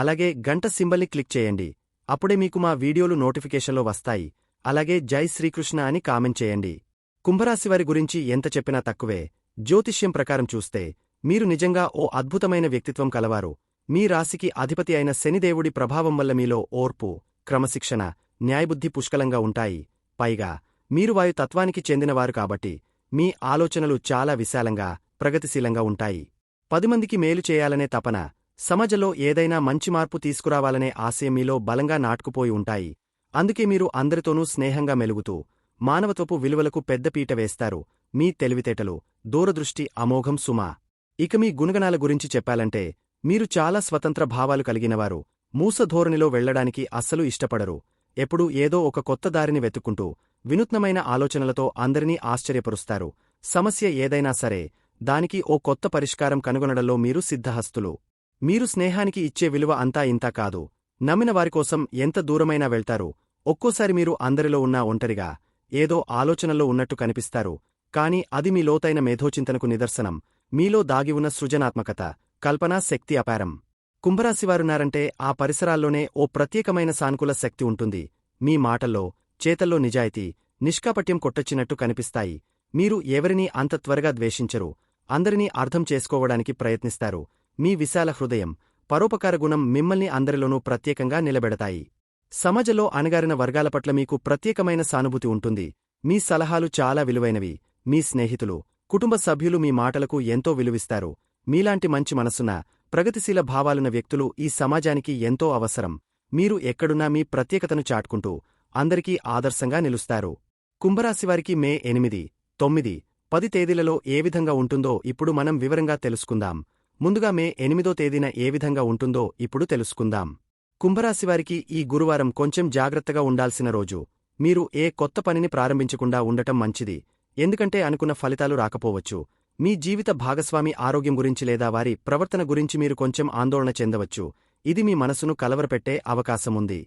అలాగే గంట సింబల్ని క్లిక్ చేయండి. అప్పుడే మీకు మా వీడియోలు నోటిఫికేషన్లో వస్తాయి. అలాగే జై శ్రీకృష్ణ అని కామెంట్ చేయండి. కుంభరాశివారి గురించి ఎంత చెప్పినా తక్కువే. జ్యోతిష్యం ప్రకారం చూస్తే మీరు నిజంగా ఓ అద్భుతమైన వ్యక్తిత్వం కలవారు. మీ రాశికి అధిపతి అయిన శనిదేవుడి ప్రభావం వల్ల మీలో ఓర్పు క్రమశిక్షణ న్యాయబుద్ధి పుష్కలంగా ఉంటాయి. పైగా మీరు వాయు తత్వానికి చెందినవారు కాబట్టి మీ ఆలోచనలు చాలా విశాలంగా ప్రగతిశీలంగా ఉంటాయి. పదిమందికి మేలు చేయాలనే తపన సమాజంలో ఏదైనా మంచి మార్పు తీసుకురావాలనే ఆశయం మీలో బలంగా నాటుకుపోయి ఉంటాయి. అందుకే మీరు అందరితోనూ స్నేహంగా మెలుగుతూ మానవత్వపు విలువలకు పెద్దపీట వేస్తారు. మీ తెలివితేటలు దూరదృష్టి అమోఘం సుమా. ఇక మీ గుణగణాల గురించి చెప్పాలంటే మీరు చాలా స్వతంత్ర భావాలు కలిగినవారు. మూసధోరణిలో వెళ్ళడానికి అస్సలు ఇష్టపడరు. ఎప్పుడూ ఏదో ఒక కొత్త దారిని వెతుక్కుంటూ వినూత్నమైన ఆలోచనలతో అందరినీ ఆశ్చర్యపరుస్తారు. సమస్య ఏదైనా సరే దానికి ఓ కొత్త పరిష్కారం కనుగొనడంలో మీరు సిద్ధహస్తులు. మీరు స్నేహానికి ఇచ్చే విలువ అంతా ఇంతా కాదు. నమ్మిన వారికోసం ఎంత దూరమైనా వెళ్తారు. ఒక్కోసారి మీరు అందరిలో ఉన్నా ఒంటరిగా ఏదో ఆలోచనల్లో ఉన్నట్టు కనిపిస్తారు. కాని అది మీ లోతైన మేధోచింతనకు నిదర్శనం. మీలో దాగి ఉన్న సృజనాత్మకత కల్పనా శక్తి అపారం. కుంభరాశివారున్నారంటే ఆ పరిసరాల్లోనే ఓ ప్రత్యేకమైన సానుకూల శక్తి ఉంటుంది. మీ మాటల్లో చేతల్లో నిజాయితీ నిష్కాపట్యం కొట్టొచ్చినట్టు కనిపిస్తాయి. మీరు ఎవరినీ అంత త్వరగా ద్వేషించరు. అందరినీ అర్థం చేసుకోవడానికి ప్రయత్నిస్తారు. మీ విశాల హృదయం పరోపకార గుణం మిమ్మల్ని అందరిలోనూ ప్రత్యేకంగా నిలబెడతాయి. సమాజంలో అణగారిన వర్గాల పట్ల మీకు ప్రత్యేకమైన సానుభూతి ఉంటుంది. మీ సలహాలు చాలా విలువైనవి. మీ స్నేహితులు కుటుంబ సభ్యులు మీ మాటలకు ఎంతో విలువిస్తారు. మీలాంటి మంచి మనసున్న ప్రగతిశీల భావాలున్న వ్యక్తులు ఈ సమాజానికి ఎంతో అవసరం. మీరు ఎక్కడున్నా మీ ప్రత్యేకతను చాటుకుంటూ అందరికీ ఆదర్శంగా నిలుస్తారు. కుంభరాశివారికి మే ఎనిమిది తొమ్మిది పది తేదీలలో ఏ విధంగా ఉంటుందో ఇప్పుడు మనం వివరంగా తెలుసుకుందాం. ముందుగా మే ఎనిమిదో తేదీన ఏ విధంగా ఉంటుందో ఇప్పుడు తెలుసుకుందాం. కుంభరాశివారికి ఈ గురువారం కొంచెం జాగ్రత్తగా ఉండాల్సిన రోజు. మీరు ఏ కొత్త పనిని ప్రారంభించకుండా ఉండటం మంచిది. ఎందుకంటే అనుకున్న ఫలితాలు రాకపోవచ్చు. మీ జీవిత భాగస్వామి ఆరోగ్యం గురించి లేదా వారి ప్రవర్తన గురించి మీరు కొంచెం ఆందోళన చెందవచ్చు. ఇది మీ మనసును కలవరపెట్టే అవకాశముంది.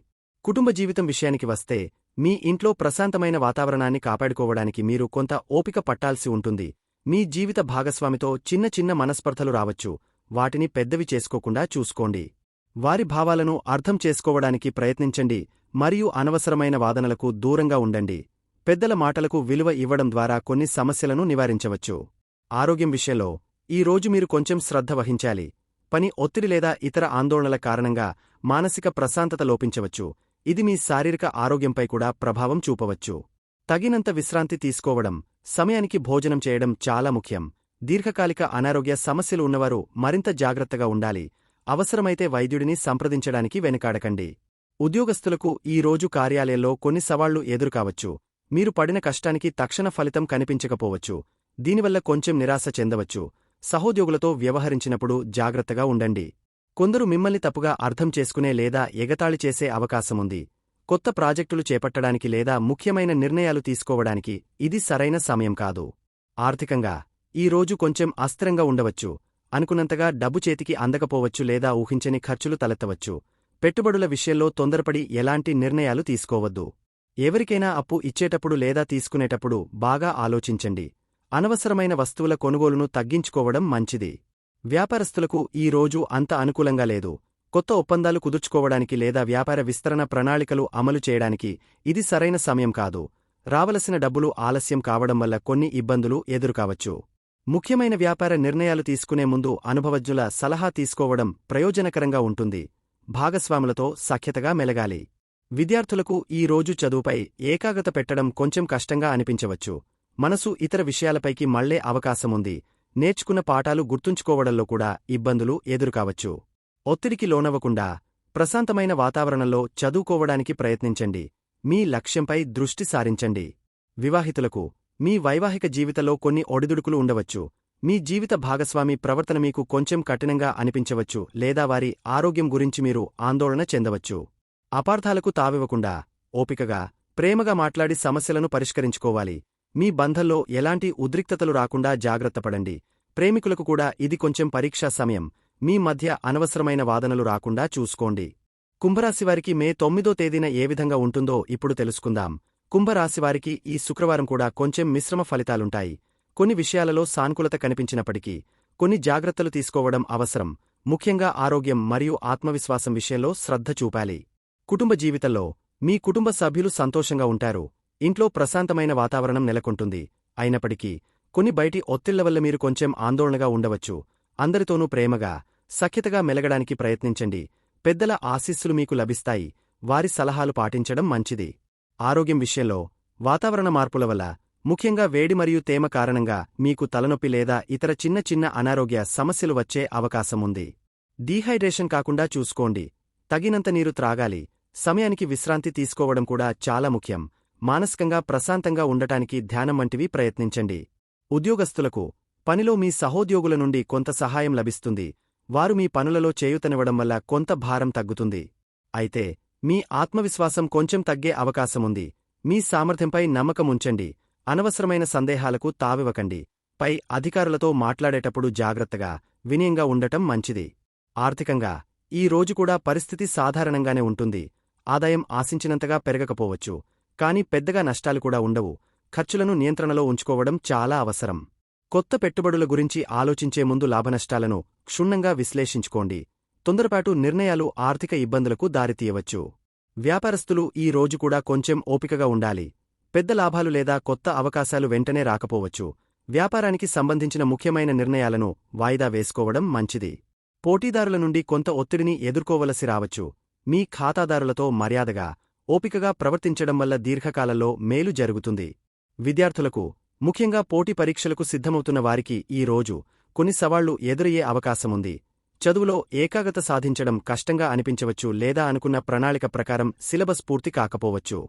కుటుంబ జీవితం విషయానికి వస్తే మీ ఇంట్లో ప్రశాంతమైన వాతావరణాన్ని కాపాడుకోవడానికి మీరు కొంత ఓపిక పట్టాల్సి ఉంటుంది. మీ జీవిత భాగస్వామితో చిన్న చిన్న మనస్పర్ధలు రావచ్చు. వాటిని పెద్దవి చేసుకోకుండా చూసుకోండి. వారి భావాలను అర్థం చేసుకోవడానికి ప్రయత్నించండి. మరియు అనవసరమైన వాదనలకు దూరంగా ఉండండి. పెద్దల మాటలకు విలువ ఇవ్వడం ద్వారా కొన్ని సమస్యలను నివారించవచ్చు. ఆరోగ్యం విషయంలో ఈ రోజు మీరు కొంచెం శ్రద్ధ వహించాలి. పని ఒత్తిడి లేదా ఇతర ఆందోళనల కారణంగా మానసిక ప్రశాంతత లోపించవచ్చు. ఇది మీ శారీరక ఆరోగ్యంపై కూడా ప్రభావం చూపవచ్చు. తగినంత విశ్రాంతి తీసుకోవడం సమయానికి భోజనం చేయడం చాలా ముఖ్యం. దీర్ఘకాలిక అనారోగ్య సమస్యలు ఉన్నవారు మరింత జాగ్రత్తగా ఉండాలి. అవసరమైతే వైద్యుడిని సంప్రదించడానికి వెనుకాడకండి. ఉద్యోగస్తులకు ఈ రోజు కార్యాలయంలో కొన్ని సవాళ్ళు ఎదురుకావచ్చు. మీరు పడిన కష్టానికి తక్షణ ఫలితం కనిపించకపోవచ్చు. దీనివల్ల కొంచెం నిరాశ చెందవచ్చు. సహోద్యోగులతో వ్యవహరించినప్పుడు జాగ్రత్తగా ఉండండి. కొందరు మిమ్మల్ని తప్పుగా అర్థం చేసుకునే లేదా ఎగతాళి చేసే అవకాశముంది. కొత్త ప్రాజెక్టులు చేపట్టడానికి లేదా ముఖ్యమైన నిర్ణయాలు తీసుకోవడానికి ఇది సరైన సమయం కాదు. ఆర్థికంగా ఈ రోజు కొంచెం అస్థిరంగా ఉండవచ్చు అనుకున్నంతగా డబ్బు చేతికి అందకపోవచ్చు లేదా ఊహించని ఖర్చులు తలెత్తవచ్చు. పెట్టుబడుల విషయంలో తొందరపడి ఎలాంటి నిర్ణయాలు తీసుకోవద్దు. ఎవరికైనా అప్పు ఇచ్చేటప్పుడు లేదా తీసుకునేటప్పుడు బాగా ఆలోచించండి. అనవసరమైన వస్తువుల కొనుగోలును తగ్గించుకోవడం మంచిది. వ్యాపారస్తులకు ఈ రోజు అంత అనుకూలంగా లేదు. కొత్త ఒప్పందాలు కుదుర్చుకోవడానికి లేదా వ్యాపార విస్తరణ ప్రణాళికలు అమలు చేయడానికి ఇది సరైన సమయం కాదు. రావలసిన డబ్బులు ఆలస్యం కావడం వల్ల కొన్ని ఇబ్బందులు ఎదురుకావచ్చు. ముఖ్యమైన వ్యాపార నిర్ణయాలు తీసుకునే ముందు అనుభవజ్ఞుల సలహా తీసుకోవడం ప్రయోజనకరంగా ఉంటుంది. భాగస్వాములతో సఖ్యతగా మెలగాలి. విద్యార్థులకు ఈ రోజు చదువుపై ఏకాగ్రత పెట్టడం కొంచెం కష్టంగా అనిపించవచ్చు. మనసు ఇతర విషయాలపైకి మళ్ళే అవకాశముంది. నేర్చుకున్న పాఠాలు గుర్తుంచుకోవడంలో కూడా ఇబ్బందులు ఎదురుకావచ్చు. ఒత్తిడికి లోనవ్వకుండా ప్రశాంతమైన వాతావరణంలో చదువుకోవడానికి ప్రయత్నించండి. మీ లక్ష్యంపై దృష్టి సారించండి. వివాహితులకు మీ వైవాహిక జీవితంలో కొన్ని ఒడిదుడుకులు ఉండవచ్చు. మీ జీవిత భాగస్వామి ప్రవర్తన మీకు కొంచెం కఠినంగా అనిపించవచ్చు లేదా వారి ఆరోగ్యం గురించి మీరు ఆందోళన చెందవచ్చు. అపార్థాలకు తావివ్వకుండా ఓపికగా ప్రేమగా మాట్లాడి సమస్యలను పరిష్కరించుకోవాలి. మీ బంధంలో ఎలాంటి ఉద్రిక్తతలు రాకుండా జాగ్రత్తపడండి ప్రేమికులకు కూడా ఇది కొంచెం పరీక్షా సమయం. మీ మధ్య అనవసరమైన వాదనలు రాకుండా చూసుకోండి. కుంభరాశివారికి మే తొమ్మిదో తేదీన ఏ విధంగా ఉంటుందో ఇప్పుడు తెలుసుకుందాం. కుంభరాశివారికి ఈ శుక్రవారం కూడా కొంచెం మిశ్రమ ఫలితాలుంటాయి. కొన్ని విషయాలలో సానుకూలత కనిపించినప్పటికీ కొన్ని జాగ్రత్తలు తీసుకోవడం అవసరం. ముఖ్యంగా ఆరోగ్యం మరియు ఆత్మవిశ్వాసం విషయంలో శ్రద్ధ చూపాలి. కుటుంబ జీవితంలో మీ కుటుంబ సభ్యులు సంతోషంగా ఉంటారు. ఇంట్లో ప్రశాంతమైన వాతావరణం నెలకొంటుంది. అయినప్పటికీ కొన్ని బయటి ఒత్తిళ్ళ వల్ల మీరు కొంచెం ఆందోళనగా ఉండవచ్చు. అందరితోనూ ప్రేమగా సఖ్యతగా మెలగడానికి ప్రయత్నించండి. పెద్దల ఆశీస్సులు మీకు లభిస్తాయి. వారి సలహాలు పాటించడం మంచిది. ఆరోగ్యం విషయంలో వాతావరణ మార్పుల వల్ల ముఖ్యంగా వేడి మరియు తేమ కారణంగా మీకు తలనొప్పి లేదా ఇతర చిన్న చిన్న అనారోగ్య సమస్యలు వచ్చే అవకాశం ఉంది. డీహైడ్రేషన్ కాకుండా చూసుకోండి. తగినంత నీరు త్రాగాలి. సమయానికి విశ్రాంతి తీసుకోవడం కూడా చాలా ముఖ్యం. మానసికంగా ప్రశాంతంగా ఉండటానికి ధ్యానం వంటివి ప్రయత్నించండి. ఉద్యోగస్తులకు పనిలో మీ సహోద్యోగుల నుండి కొంత సహాయం లభిస్తుంది. వారు మీ పనులలో చేయుతనివ్వడం వల్ల కొంత భారం తగ్గుతుంది. అయితే మీ ఆత్మవిశ్వాసం కొంచెం తగ్గే అవకాశముంది. మీ సామర్థ్యంపై నమ్మకముంచండి. అనవసరమైన సందేహాలకు తావివ్వకండి. పై అధికారులతో మాట్లాడేటప్పుడు జాగ్రత్తగా వినయంగా ఉండటం మంచిది. ఆర్థికంగా ఈ రోజు కూడా పరిస్థితి సాధారణంగానే ఉంటుంది. ఆదాయం ఆశించినంతగా పెరగకపోవచ్చు. కాని పెద్దగా నష్టాలు కూడా ఉండవు. ఖర్చులను నియంత్రణలో ఉంచుకోవడం చాలా అవసరం. కొత్త పెట్టుబడుల గురించి ఆలోచించే ముందు లాభనష్టాలను క్షుణ్ణంగా విశ్లేషించుకోండి. తొందరపాటు నిర్ణయాలు ఆర్థిక ఇబ్బందులకు దారితీయవచ్చు. వ్యాపారస్తులు ఈ రోజు కూడా కొంచెం ఓపికగా ఉండాలి. పెద్ద లాభాలు లేదా కొత్త అవకాశాలు వెంటనే రాకపోవచ్చు. వ్యాపారానికి సంబంధించిన ముఖ్యమైన నిర్ణయాలను వాయిదా వేసుకోవడం మంచిది. పోటీదారుల నుండి కొంత ఒత్తిడిని ఎదుర్కోవలసి రావచ్చు. మీ ఖాతాదారులతో మర్యాదగా ఓపికగా ప్రవర్తించడం వల్ల దీర్ఘకాలంలో మేలు జరుగుతుంది. విద్యార్థులకు ముఖ్యంగా పోటీ పరీక్షలకు సిద్ధమవుతున్న వారికి ఈ రోజు కొన్ని సవాళ్ళు ఎదురయ్యే అవకాశముంది. చదువులో ఏకాగ్రత సాధించడం కష్టంగా అనిపించవచ్చు లేదా అనుకున్న ప్రణాళిక ప్రకారం సిలబస్ పూర్తి కాకపోవచ్చు.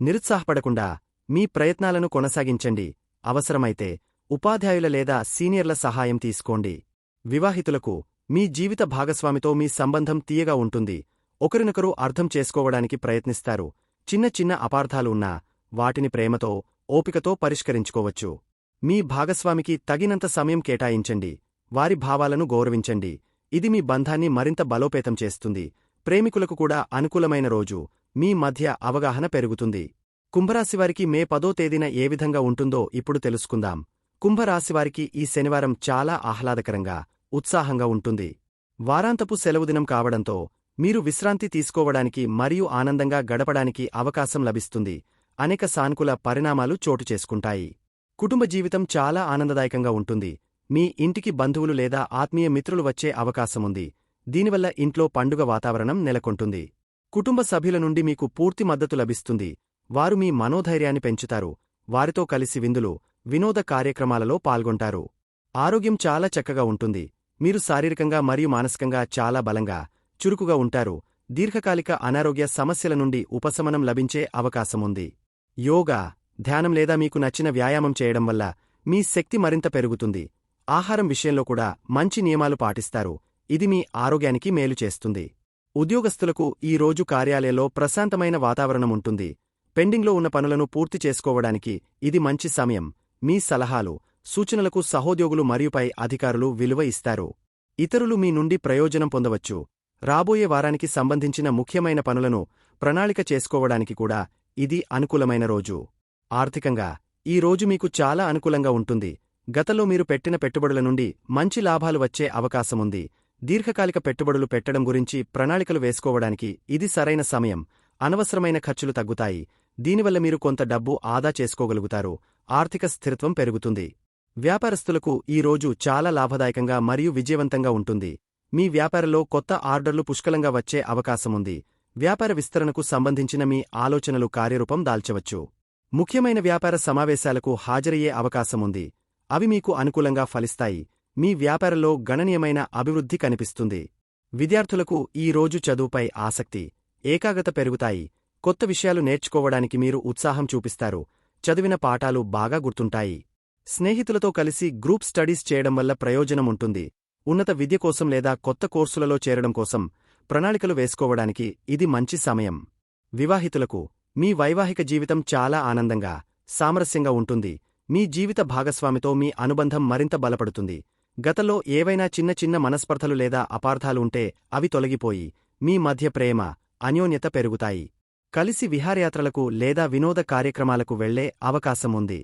నిరుత్సాహపడకుండా మీ ప్రయత్నాలను కొనసాగించండి. అవసరమైతే ఉపాధ్యాయుల లేదా సీనియర్ల సహాయం తీసుకోండి. వివాహితులకు మీ జీవిత భాగస్వామితో మీ సంబంధం తీయగా ఉంటుంది. ఒకరినొకరు అర్థం చేసుకోవడానికి ప్రయత్నిస్తారు. చిన్న చిన్న అపార్థాలు ఉన్నా వాటిని ప్రేమతో ఓపికతో పరిష్కరించుకోవచ్చు. మీ భాగస్వామికి తగినంత సమయం కేటాయించండి. వారి భావాలను గౌరవించండి. ఇది మీ బంధాన్ని మరింత బలోపేతం చేస్తుంది. ప్రేమికులకు కూడా అనుకూలమైన రోజు. మీ మధ్య అవగాహన పెరుగుతుంది. కుంభరాశివారికి మే పదో తేదీన ఏ విధంగా ఉంటుందో ఇప్పుడు తెలుసుకుందాం. కుంభరాశివారికి ఈ శనివారం చాలా ఆహ్లాదకరంగా ఉత్సాహంగా ఉంటుంది. వారాంతపు సెలవుదినం కావడంతో మీరు విశ్రాంతి తీసుకోవడానికి మరియు ఆనందంగా గడపడానికి అవకాశం లభిస్తుంది. అనేక సానుకూల పరిణామాలు చోటు చేసుకుంటాయి. కుటుంబ జీవితం చాలా ఆనందదాయకంగా ఉంటుంది. మీ ఇంటికి బంధువులు లేదా ఆత్మీయ మిత్రులు వచ్చే అవకాశముంది. దీనివల్ల ఇంట్లో పండుగ వాతావరణం నెలకొంటుంది. కుటుంబ సభ్యుల నుండి మీకు పూర్తి మద్దతు లభిస్తుంది. వారు మీ మనోధైర్యాన్ని పెంచుతారు. వారితో కలిసి విందులు వినోద కార్యక్రమాలలో పాల్గొంటారు. ఆరోగ్యం చాలా చక్కగా ఉంటుంది. మీరు శారీరకంగా మరియు మానసికంగా చాలా బలంగా చురుకుగా ఉంటారు. దీర్ఘకాలిక అనారోగ్య సమస్యల నుండి ఉపశమనం లభించే అవకాశముంది. యోగా ధ్యానం లేదా మీకు నచ్చిన వ్యాయామం చేయడం వల్ల మీ శక్తి మరింత పెరుగుతుంది. ఆహారం విషయంలో కూడా మంచి నియమాలు పాటిస్తారు. ఇది మీ ఆరోగ్యానికి మేలు చేస్తుంది. ఉద్యోగస్తులకు ఈ రోజు కార్యాలయంలో ప్రశాంతమైన వాతావరణం ఉంటుంది. పెండింగ్లో ఉన్న పనులను పూర్తి చేసుకోవడానికి ఇది మంచి సమయం. మీ సలహాలు సూచనలకు సహోద్యోగులు మరియుపై అధికారులు విలువ ఇస్తారు. ఇతరులు మీ నుండి ప్రయోజనం పొందవచ్చు. రాబోయే వారానికి సంబంధించిన ముఖ్యమైన పనులను ప్రణాళిక చేసుకోవడానికి కూడా ఇది అనుకూలమైన రోజు. ఆర్థికంగా ఈ రోజు మీకు చాలా అనుకూలంగా ఉంటుంది. గతంలో మీరు పెట్టిన పెట్టుబడుల నుండి మంచి లాభాలు వచ్చే అవకాశముంది. దీర్ఘకాలిక పెట్టుబడులు పెట్టడం గురించి ప్రణాళికలు వేసుకోవడానికి ఇది సరైన సమయం. అనవసరమైన ఖర్చులు తగ్గుతాయి. దీనివల్ల మీరు కొంత డబ్బు ఆదా చేసుకోగలుగుతారు. ఆర్థిక స్థిరత్వం పెరుగుతుంది. వ్యాపారస్తులకు ఈ రోజు చాలా లాభదాయకంగా మరియు విజయవంతంగా ఉంటుంది. మీ వ్యాపారంలో కొత్త ఆర్డర్లు పుష్కలంగా వచ్చే అవకాశముంది. వ్యాపార విస్తరణకు సంబంధించిన మీ ఆలోచనలు కార్యరూపం దాల్చవచ్చు. ముఖ్యమైన వ్యాపార సమావేశాలకు హాజరయ్యే అవకాశముంది. అవి మీకు అనుకూలంగా ఫలిస్తాయి. మీ వ్యాపారంలో గణనీయమైన అభివృద్ధి కనిపిస్తుంది. విద్యార్థులకు ఈ రోజు చదువుపై ఆసక్తి ఏకాగ్రత పెరుగుతాయి. కొత్త విషయాలు నేర్చుకోవడానికి మీరు ఉత్సాహం చూపిస్తారు. చదివిన పాఠాలు బాగా గుర్తుంటాయి. స్నేహితులతో కలిసి గ్రూప్ స్టడీస్ చేయడం వల్ల ప్రయోజనం ఉంటుంది. ఉన్నత విద్య కోసం లేదా కొత్త కోర్సులలో చేరడం కోసం ప్రణాళికలు వేసుకోవడానికి ఇది మంచి సమయం. వివాహితులకు మీ వైవాహిక జీవితం చాలా ఆనందంగా సామరస్యంగా ఉంటుంది. మీ జీవిత భాగస్వామితో మీ అనుబంధం మరింత బలపడుతుంది. గతంలో ఏవైనా చిన్న చిన్న మనస్పర్ధలు లేదా అపార్థాలు ఉంటే అవి తొలగిపోయి మీ మధ్య ప్రేమ అన్యోన్యత పెరుగుతాయి. కలిసి విహారయాత్రలకు లేదా వినోద కార్యక్రమాలకు వెళ్ళే అవకాశం ఉంది.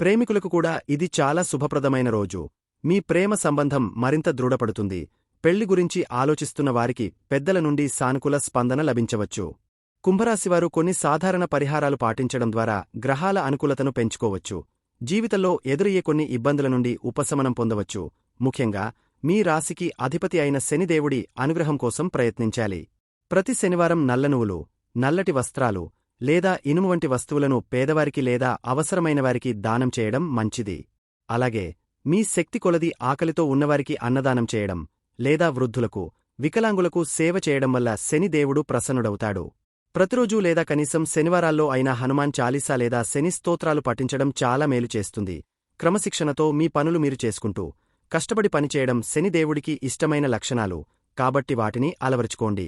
ప్రేమికులకు కూడా ఇది చాలా శుభప్రదమైన రోజు. మీ ప్రేమ సంబంధం మరింత దృఢపడుతుంది. పెళ్ళి గురించి ఆలోచిస్తున్న వారికి పెద్దల నుండి సానుకూల స్పందన లభించవచ్చు. కుంభరాశివారు కొన్ని సాధారణ పరిహారాలు పాటించడం ద్వారా గ్రహాల అనుకూలతను పెంచుకోవచ్చు. జీవితంలో ఎదురయ్యే కొన్ని ఇబ్బందుల నుండి ఉపశమనం పొందవచ్చు. ముఖ్యంగా మీ రాశికి అధిపతి అయిన శనిదేవుడి అనుగ్రహం కోసం ప్రయత్నించాలి. ప్రతి శనివారం నల్లనువులు నల్లటి వస్త్రాలు లేదా ఇనుము వంటి వస్తువులను పేదవారికి లేదా అవసరమైనవారికి దానం చేయడం మంచిది. అలాగే మీ శక్తి కొలది ఆకలితో ఉన్నవారికి అన్నదానం చేయడం లేదా వృద్ధులకు వికలాంగులకు సేవ చేయడం వల్ల శనిదేవుడు ప్రసన్నుడవుతాడు. ప్రతిరోజూ లేదా కనీసం శనివారాల్లో అయినా హనుమాన్ చాలీసా లేదా శని స్తోత్రాలు పఠించడం చాలా మేలు చేస్తుంది. క్రమశిక్షణతో మీ పనులు మీరు చేసుకుంటూ కష్టపడి పనిచేయడం శనిదేవుడికి ఇష్టమైన లక్షణాలు కాబట్టి వాటిని అలవరుచుకోండి.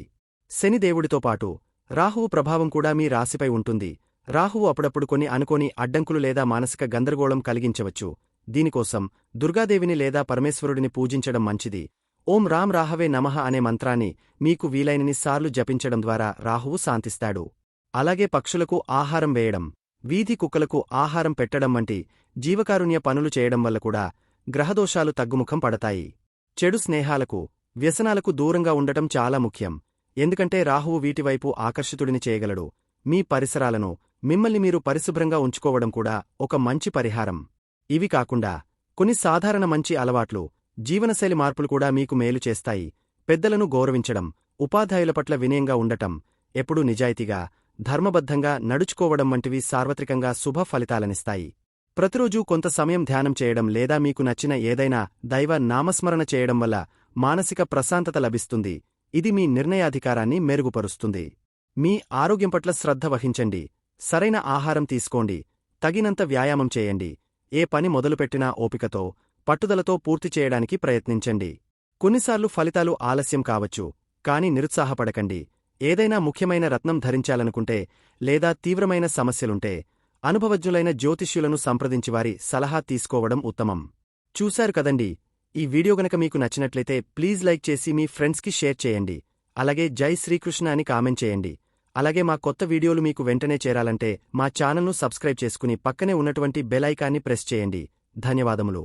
శనిదేవుడితో పాటు రాహువు ప్రభావం కూడా మీ రాశిపై ఉంటుంది. రాహువు అప్పుడప్పుడు కొన్ని అనుకోని అడ్డంకులు లేదా మానసిక గందరగోళం కలిగించవచ్చు. దీనికోసం దుర్గాదేవిని లేదా పరమేశ్వరుడిని పూజించడం మంచిది. ఓం రామ్ రాహవే నమః అనే మంత్రాన్ని మీకు వీలైనన్ని సార్లు జపించడం ద్వారా రాహువు శాంతిస్తాడు. అలాగే పక్షులకు ఆహారం వేయడం వీధి కుక్కలకు ఆహారం పెట్టడం వంటి జీవకారుణ్య పనులు చేయడం వల్ల కూడా గ్రహదోషాలు తగ్గుముఖం పడతాయి. చెడు స్నేహాలకు వ్యసనాలకు దూరంగా ఉండటం చాలా ముఖ్యం. ఎందుకంటే రాహువు వీటివైపు ఆకర్షితుడిని చేయగలడు. మీ పరిసరాలను మిమ్మల్ని మీరు పరిశుభ్రంగా ఉంచుకోవడం కూడా ఒక మంచి పరిహారం. ఇవి కాకుండా కొన్ని సాధారణ మంచి అలవాట్లు జీవనశైలి మార్పులు కూడా మీకు మేలు చేస్తాయి. పెద్దలను గౌరవించడం ఉపాధ్యాయుల పట్ల వినయంగా ఉండటం ఎప్పుడూ నిజాయితీగా ధర్మబద్ధంగా నడుచుకోవడం వంటివి సార్వత్రికంగా శుభ ఫలితాలనిస్తాయి. ప్రతిరోజూ కొంత సమయం ధ్యానం చేయడం లేదా మీకు నచ్చిన ఏదైనా దైవ నామస్మరణ చేయడం వల్ల మానసిక ప్రశాంతత లభిస్తుంది. ఇది మీ నిర్ణయాధికారాన్ని మెరుగుపరుస్తుంది. మీ ఆరోగ్యం పట్ల శ్రద్ధ వహించండి. సరైన ఆహారం తీసుకోండి. తగినంత వ్యాయామం చేయండి. ఏ పని మొదలుపెట్టినా ఓపికతో పట్టుదలతో పూర్తి చేయడానికి ప్రయత్నించండి. కొన్నిసార్లు ఫలితాలు ఆలస్యం కావచ్చు కాని నిరుత్సాహపడకండి. ఏదైనా ముఖ్యమైన రత్నం ధరించాలనుకుంటే లేదా తీవ్రమైన సమస్యలుంటే అనుభవజ్ఞులైన జ్యోతిష్యులను సంప్రదించి వారి సలహా తీసుకోవడం ఉత్తమం. చూశారు కదండి? ఈ వీడియో గనక మీకు నచ్చినట్లయితే ప్లీజ్ లైక్ చేసి మీ ఫ్రెండ్స్కి షేర్ చేయండి. అలాగే జై శ్రీకృష్ణ అని కామెంట్ చేయండి. అలాగే మా కొత్త వీడియోలు మీకు వెంటనే చేరాలంటే మా ఛానల్ను సబ్స్క్రైబ్ చేసుకుని పక్కనే ఉన్నటువంటి బెల్ ఐకాన్ని ప్రెస్ చేయండి. ధన్యవాదములు.